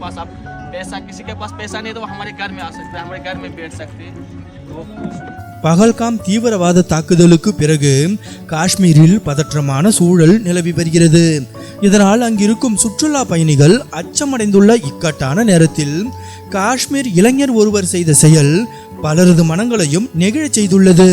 पास आप पैसा किसी के पास पैसा नहीं है तो वो हमारे घर में आ सकते हैं हमारे घर में बैठ सकते हैं तो वो பகல்காம் தீவிரவாத தாக்குதலுக்கு பிறகு காஷ்மீரில் பதற்றமான சூழல் நிலவி வருகிறது இதனால் அங்கிருக்கும் சுற்றுலா பயணிகள் அச்சமடைந்துள்ள இக்கட்டான நேரத்தில் காஷ்மீர் இளைஞர் ஒருவர் செய்த செயல் பலரது மனங்களையும் நெகிழச் செய்துள்ளது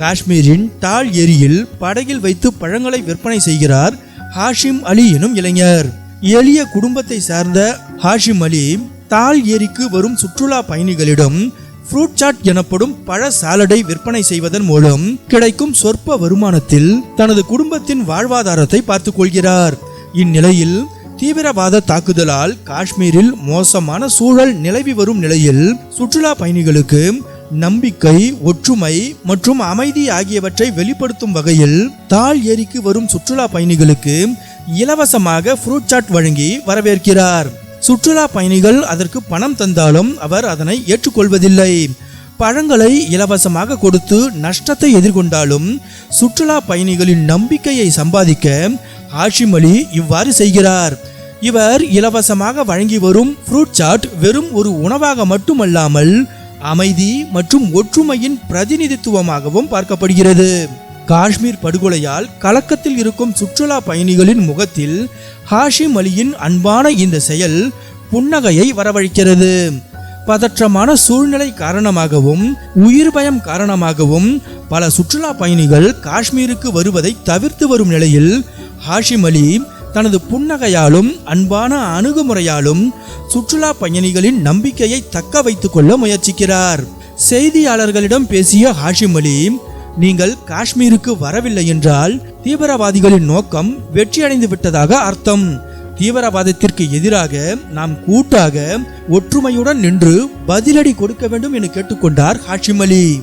காஷ்மீரின் டால் ஏரியில் படகில் வைத்து பழங்களை விற்பனை செய்கிறார் ஹாஷிம் அலி எனும் இளைஞர் எளிய குடும்பத்தை சார்ந்த ஹாஷிம் அலி தால் ஏரிக்கு வரும் சுற்றுலா பயணிகளிடம் ஃப்ரூட் சாட் எனப்படும் பழ சாலடை விற்பனை செய்வதன் மூலம் கிடைக்கும் சொற்ப வருமானத்தில் தனது குடும்பத்தின் வாழ்வாதாரத்தை பார்த்துக் கொள்கிறார். இந்நிலையில் தீவிரவாத தாக்குதலால் காஷ்மீரில் மோசமான சூழல் நிலவி வரும் நிலையில் சுற்றுலா பயணிகளுக்கு நம்பிக்கை ஒற்றுமை மற்றும் அமைதி ஆகியவற்றை வெளிப்படுத்தும் வகையில் தால் ஏரிக்கு வரும் சுற்றுலா பயணிகளுக்கு இலவசமாக ஃப்ரூட் சாட் வழங்கி வரவேற்கிறார். சுற்றுலா பயணிகள் அதற்கு பணம் தந்தாலும் அவர் அதனை ஏற்றுக்கொள்வதில்லை. பழங்களை இலவசமாக கொடுத்து நஷ்டத்தை எதிர்கொண்டாலும் சுற்றுலா பயணிகளின் நம்பிக்கையை சம்பாதிக்க ஹாஷிம் அலி இவ்வாறு செய்கிறார். இவர் இலவசமாக வழங்கி வரும் ஃப்ரூட் சாட் வெறும் ஒரு உணவாக மட்டுமல்லாமல் அமைதி மற்றும் ஒற்றுமையின் பிரதிநிதித்துவமாகவும் பார்க்கப்படுகிறது. காஷ்மீர் படுகொலையால் கலக்கத்தில் இருக்கும் சுற்றுலா பயணிகளின் முகத்தில் ஹாஷிம் அலியின் அன்பான இந்த செயல் புன்னகையை வரவழைக்கிறது. பதற்றமான சூழ்நிலை காரணமாகவும் உயிர் பயம் காரணமாகவும் பல சுற்றுலா பயணிகள் காஷ்மீருக்கு வருவதை தவிர்த்து வரும் நிலையில் ஹாஷிம் அலி தனது புன்னகையாலும் அன்பான அணுகுமுறையாலும் சுற்றுலா பயணிகளின் நம்பிக்கையை தக்க வைத்துக் கொள்ள முயற்சிக்கிறார். செய்தியாளர்களிடம் பேசிய ஹாஷிம் அலி நீங்கள் காஷ்மீருக்கு வரவில்லை என்றால் தீவிரவாதிகளின் நோக்கம் வெற்றியடைந்து விட்டதாக அர்த்தம். தீவிரவாதத்திற்கு எதிராக நாம் கூட்டாக ஒற்றுமையுடன் நின்று பதிலடி கொடுக்க வேண்டும் என கேட்டுக்கொண்டார் ஹாஷிம் அலி.